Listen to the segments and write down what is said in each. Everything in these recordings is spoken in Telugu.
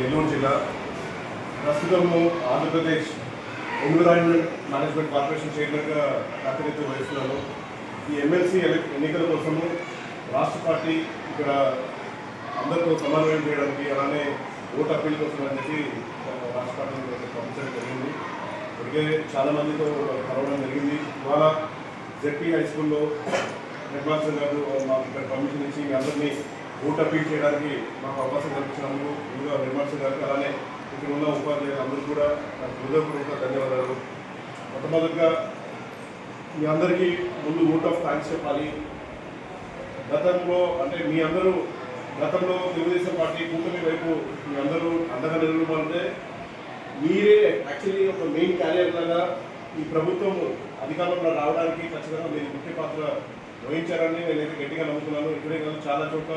నెల్లూరు జిల్లా ప్రస్తుతము ఆంధ్రప్రదేశ్ ఎన్విరాన్మెంట్ మేనేజ్మెంట్ కార్పొరేషన్ చైర్మన్గా ప్రాతినిధ్యం వహిస్తున్నాను ఈ ఎమ్మెల్సీ ఎన్నికల కోసము రాష్ట్ర పార్టీ ఇక్కడ అందరితో సమన్వయం చేయడానికి అలానే ఓటు అప్పీల్ కోసం అని చెప్పి రాష్ట్ర పార్టీ పంపించడం జరిగింది. ఇప్పటికే చాలా మందితో కలవడం జరిగింది. ఇవాళ జెడ్పీ హై స్కూల్లో హెడ్ మాస్టర్ గారు మాకు ఇక్కడ పర్మిషన్ ఇచ్చి మీ అందరినీ ఊట పీల్ చేయడానికి మాకు అవకాశం కల్పించినందుకు ముందుగా విమర్శ గారికి అలానే ఇక్కడ ఉన్న ఉపాధ్యాయులు అందరూ కూడా నాకు హృదయపూర్వక ధన్యవాదాలు. మొట్టమొదటిగా మీ అందరికీ ముందు ఓట్ ఆఫ్ థ్యాంక్స్ చెప్పాలి. గతంలో అంటే మీ అందరూ గతంలో తెలుగుదేశం పార్టీ కూటమి వైపు మీ అందరూ అండగా నిలబడితే మీరే యాక్చువల్లీ ఒక మెయిన్ క్యారియర్ లాగా ఈ ప్రభుత్వం అధికారంలో రావడానికి ఖచ్చితంగా మీరు ముఖ్య పాత్ర వహించారని నేనైతే గట్టిగా నమ్ముతున్నాను. ఇక్కడే కాదు చాలా చోట్ల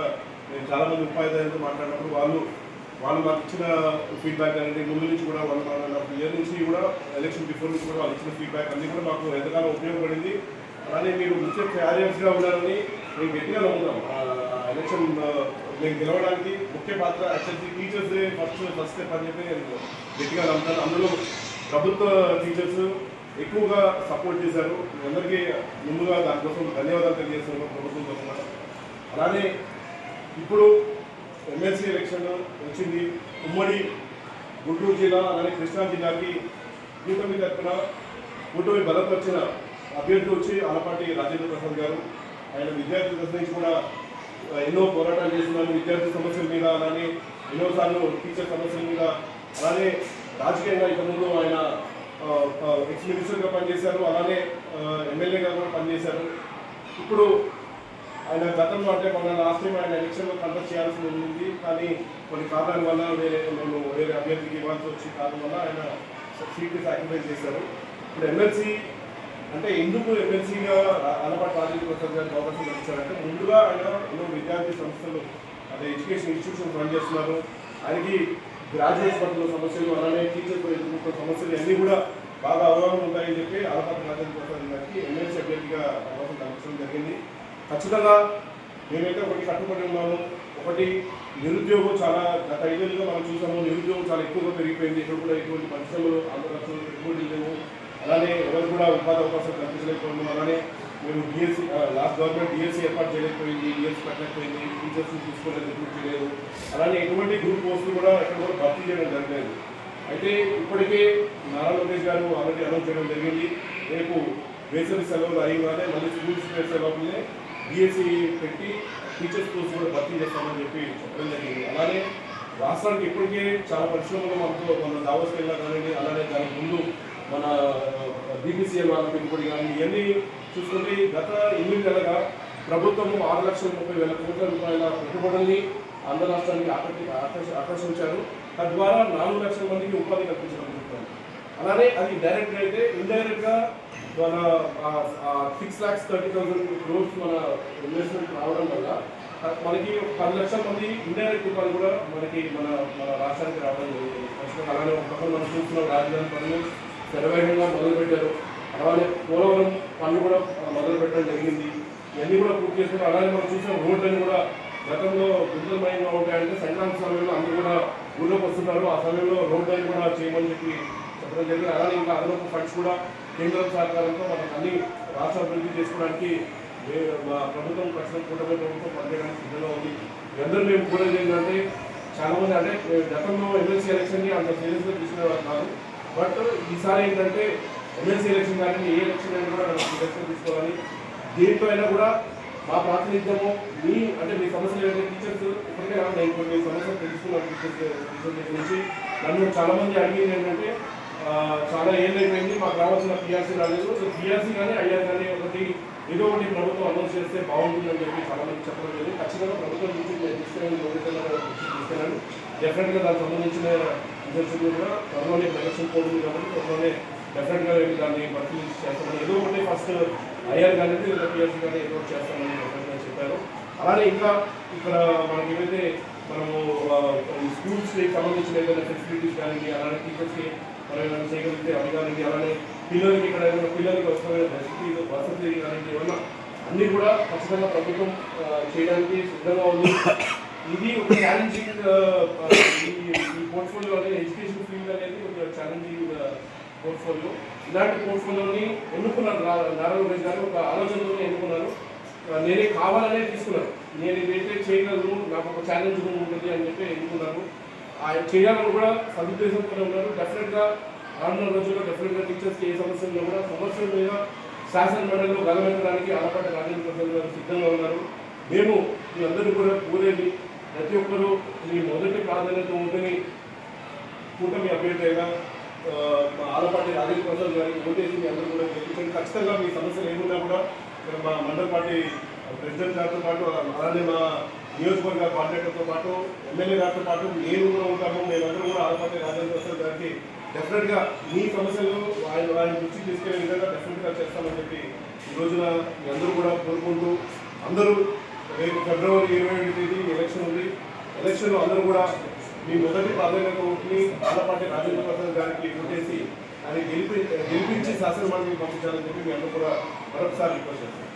నేను చాలా మంది ఉపాధ్యాయులతో మాట్లాడినప్పుడు వాళ్ళు వాళ్ళు మాకు ఇచ్చిన ఫీడ్బ్యాక్ అనేది ముందు నుంచి కూడా వాళ్ళు నాకు ఇయర్ నుంచి కూడా ఎలక్షన్ బిఫోర్ నుంచి కూడా వాళ్ళు ఇచ్చిన ఫీడ్బ్యాక్ అన్ని కూడా మాకు ఎంతగానో ఉపయోగపడింది. అలానే మీరు ముఖ్య క్యారియర్స్గా ఉండాలని మేము గట్టిగా నమ్ముతాం ఎలక్షన్ మేము గెలవడానికి ముఖ్య పాత్ర actually teachers first first step అని చెప్పి నేను గట్టిగా నమ్ముతాను. అందులో ప్రభుత్వ టీచర్స్ ఎక్కువగా సపోర్ట్ చేశారు. అందరికీ ముందుగా దానికోసం ధన్యవాదాలు తెలియజేస్తున్నాను. ప్రభుత్వం తరఫున. అలానే ఇప్పుడు ఎమ్మెల్సీ ఎలక్షన్ వచ్చింది. ఉమ్మడి గుంటూరు జిల్లా అలాగే కృష్ణా జిల్లాకి కూటమి తరఫున కూటమి బలపరిచిన అభ్యర్థి వచ్చి ఆలపాటి రాజేంద్ర ప్రసాద్ గారు. ఆయన విద్యార్థి దశ నుంచి కూడా ఎన్నో పోరాటాలు చేస్తున్నారు. విద్యార్థి సమస్యల మీద అలానే ఎన్నోసార్లు టీచర్ సమస్యల మీద అలానే రాజకీయంగా ఇంతకుముందు ఆయన ఎక్స్ మినిస్టర్గా పనిచేశారు. అలానే ఎమ్మెల్యేగా కూడా పనిచేశారు. ఇప్పుడు ఆయన గతంలో అంటే మన లాస్ట్ టైం ఆయన ఎలక్షన్లో కంటెస్ట్ చేయాల్సి ఉంది. కానీ కొన్ని కారణాల వల్ల వేరే మేము వేరే అభ్యర్థికి ఇవ్వాల్సి వచ్చి కారణం వల్ల ఆయన సీట్ని సాక్రిఫైస్ చేశారు. ఇప్పుడు ఎమ్మెల్సీ అంటే ఎందుకు ఎమ్మెల్సీగా అలపాటి రాజేంద్ర ప్రసాద్ గారికి అవకాశం వచ్చారంటే ముందుగా ఆయన ఎన్నో విద్యార్థి సంస్థలు అదే ఎడ్యుకేషన్ ఇన్స్టిట్యూషన్ రన్ చేస్తున్నారు. ఆయనకి గ్రాడ్యుయేట్ పట్ల సమస్యలు అలానే టీచర్ ఎదుర్కొన్న సమస్యలు అన్నీ కూడా బాగా అవగాహన ఉంటాయని చెప్పి అలపాటి రాజేంద్ర ప్రసాద్ గారికి ఎమ్మెల్సీ అభ్యర్థిగా అవకాశం కల్పించడం జరిగింది. ఖచ్చితంగా మేమైతే ఒకటి కట్టుబడి ఉన్నాను ఒకటి నిరుద్యోగం చాలా గత ఐదేళ్ళుగా మనం చూసాము. నిరుద్యోగం చాలా ఎక్కువగా పెరిగిపోయింది. ఇక్కడ కూడా ఎటువంటి పరిశ్రమలు ఆంధ్రప్రదేశ్లో పెట్టుబడి లేవు. అలానే ఎవరు కూడా ఉపాధి అవకాశాలు కల్పించలేకపోయింది అలానే మేము డిఎస్సి లాస్ట్ గవర్నమెంట్ డిఎస్సీ ఏర్పాటు చేయలేకపోయింది. డిఎస్సి పెట్టలేకపోయింది టీచర్స్ తీసుకోలేదు రిక్రూట్ చేయలేదు. అలానే ఎటువంటి గ్రూప్ పోస్టులు కూడా ఎక్కడ కూడా భర్తీ చేయడం జరగలేదు. అయితే ఇప్పటికే నారా లోకేష్ గారు ఆల్రెడీ అనౌన్స్ చేయడం జరిగింది. రేపు వేసవి సెలవులు అయ్యగానే మళ్ళీ స్కూల్స్ సెలవులనే బీఎస్సీ పెట్టి టీచర్స్ కోర్స్ కూడా భర్తీ చేస్తామని చెప్పి చెప్పడం జరిగింది. అలానే రాష్ట్రానికి ఇప్పటికే చాలా పరిశ్రమలు మనతో మన దావోస్కి వెళ్ళా కానీ అలానే దానికి ముందు మన బీబీసీఎల్ వాళ్ళ పెట్టుబడి కానీ ఇవన్నీ చూసుకుంటే గత ఎనిమిది నెలగా ప్రభుత్వము ఆరు లక్షల ముప్పై వేల కోట్ల రూపాయల పెట్టుబడుల్ని ఆంధ్ర రాష్ట్రానికి ఆకర్షి ఆకర్షి- ఆకర్షించారు. తద్వారా నాలుగు లక్షల మందికి ఉపాధి కల్పించడం జరుగుతుంది. అలానే అది డైరెక్ట్ అయితే ఇండైరెక్ట్గా మన six lakhs thirty thousand crores మన ఇన్వెస్ట్మెంట్ రావడం వల్ల మనకి పది లక్షల మంది ఇండైరెక్ట్ రూపాయలు కూడా మనకి మన మన రాష్ట్రానికి రావడం జరిగింది. అలానే ఒక పక్కన మనం చూస్తున్నాం రాజధాని పనులు శరవేగంగా మొదలుపెట్టారు. అలానే పోలవరం పనులు కూడా మొదలు పెట్టడం జరిగింది. ఇవన్నీ కూడా పూర్తి చేసుకుంటారు అలానే మనం చూసిన రోడ్లను కూడా గతంలో గుంతలమయంగా ఉంటాయంటే సంక్రాంతి సమయంలో అందరూ కూడా ఊళ్ళోకి వస్తున్నారు. ఆ సమయంలో రోడ్లను కూడా చేయమని చెప్పి చెప్పడం జరిగింది అలానే ఇంకా అదనపు ఫండ్స్ కూడా కేంద్రం సహకారంతో మనకు అన్ని రాష్ట్ర అభివృద్ధి చేసుకోవడానికి మా ప్రభుత్వం ప్రస్తుతం కూటమి ప్రభుత్వం పనిచేయడానికి సిద్ధంగా ఉంది. అందరూ మేము కూడా ఏంటంటే చాలామంది అంటే గతంలో ఎమ్మెల్సీ ఎలక్షన్ని అంత సీరియస్గా తీసుకునేవారు కాదు. బట్ ఈసారి ఏంటంటే ఎమ్మెల్సీ ఎలక్షన్ కానీ ఏ ఎలక్షన్ అయినా కూడా మనం సీరియస్గా తీసుకోవాలి. దేంట్లో అయినా కూడా మా ప్రాతినిధ్యము మీ అంటే మీ సమస్యలు ఏంటంటే టీచర్స్ ఇప్పటికే నేను కొన్ని సమస్యలు తెలుసుకున్నాను టీచర్స్ టీచర్స్ దగ్గర నుంచి నన్ను చాలామంది అడిగింది ఏంటంటే చాలా ఏళ్ళు అయిపోయింది మాకు రావాల్సిన పిఆర్సీ రాలేదు. సో పిఆర్సీ కానీ ఐఆర్ కానీ ఒకటి ఏదో ఒకటి ప్రభుత్వం అనౌన్స్ చేస్తే బాగుంటుందని చెప్పి చాలా మంది చెప్పడం లేదు ఖచ్చితంగా ప్రభుత్వం నుంచి నేను తీసుకెళ్ళి తీసుకెళ్ళాను డెఫినెట్గా దానికి సంబంధించిన రిజల్ట్స్ కూడా త్వరలోనే ప్రదర్శన పోతుంది కాబట్టి త్వరలోనే డెఫినెట్గా దాన్ని పరిశీలించి చేస్తామని ఏదో ఒకటి ఫస్ట్ ఐఆర్ కానీ లేదా పిఆర్సీ కానీ ఏదో ఒకటి చేస్తామని డెఫినెట్గా చెప్పారు అలానే ఇంకా ఇక్కడ మనకి ఏవైతే మనము స్కూల్స్కి సంబంధించిన ఏదైనా ఫెసిలిటీస్ కానీ అలానే టీచర్స్కి మనం ఏమైనా చేయగలిగితే అలానే పిల్లలకి ఇక్కడ ఏమైనా పిల్లలకి వస్తున్న పరిస్థితి వసతి కానీ ఏమన్నా అన్నీ కూడా ఖచ్చితంగా ప్రభుత్వం చేయడానికి సిద్ధంగా ఉంది. ఇది ఒక ఛాలెంజింగ్ ఈ పోర్ట్ఫోలియో అనేది ఎడ్యుకేషన్ ఫీల్డ్ అనేది ఒక ఛాలెంజింగ్ పోర్ట్ఫోలియో ఇలాంటి పోర్ట్ఫోలియోని ఎన్నుకున్నారు రా- నారా లోకేష్ గారు ఒక ఆలోచనతో ఎన్నుకున్నారు. నేనే కావాలనే తీసుకున్నాను. నేను ఇదైతే చేయగలను నాకు ఒక ఛాలెంజ్ ఉంటుంది అని చెప్పి ఎన్నుకున్నాను ఆయన చేయాలని కూడా సదుద్దేశంతో ఉన్నారు. డెఫినెట్గా రానున్న రోజుల్లో డెఫినెట్గా టీచర్స్కి ఏ సమస్యలు కూడా సమస్యల మీద శాసన మండలిలో గలమెత్తడానికి ఆలపాటి రాజేంద్ర ప్రసాద్ గారు సిద్ధంగా ఉన్నారు. మేము మీ అందరూ కూడా కోరేది ప్రతి ఒక్కరూ మీ మొదటి ప్రాధాన్యత ఉంటుంది కూటమి అభ్యర్థి అయినా మా ఆలపాటి రాజేంద్ర ప్రసాద్ గారికి ఓటేసి మీ అందరూ కూడా గెలిపించండి ఖచ్చితంగా మీ సమస్యలు ఏమున్నా కూడా ఇక్కడ మా మండల పార్టీ ప్రెసిడెంట్ గారితో పాటు అలానే మా నియోజకవర్గ కోఆర్డినేటర్తో పాటు ఎమ్మెల్యే గారితో పాటు నేను కూడా ఉంటాము. మేమందరం కూడా ఆలపాటి రాజేంద్ర ప్రసాద్ గారికి డెఫినెట్గా మీ సమస్యలు ఆయన ఆయన దృష్టికి తీసుకెళ్ళే విధంగా డెఫినెట్గా చేస్తామని చెప్పి ఈ రోజున మీ అందరూ కూడా కోరుకుంటూ అందరూ రేపు ఫిబ్రవరి ఇరవై ఏడు తేదీ ఎలక్షన్ ఉంది. ఎలక్షన్లో అందరూ కూడా మీ మొదటి ప్రాధాన్యత ఓటుని ఆలపాటి రాజేంద్ర ప్రసాద్ గారికి ఓటేసి ఆయన గెలిపి గెలిపించి శాసనమండలికి పంపించాలని చెప్పి మీ అందరూ కూడా మరొకసారి రిక్వెస్ట్ చేస్తాం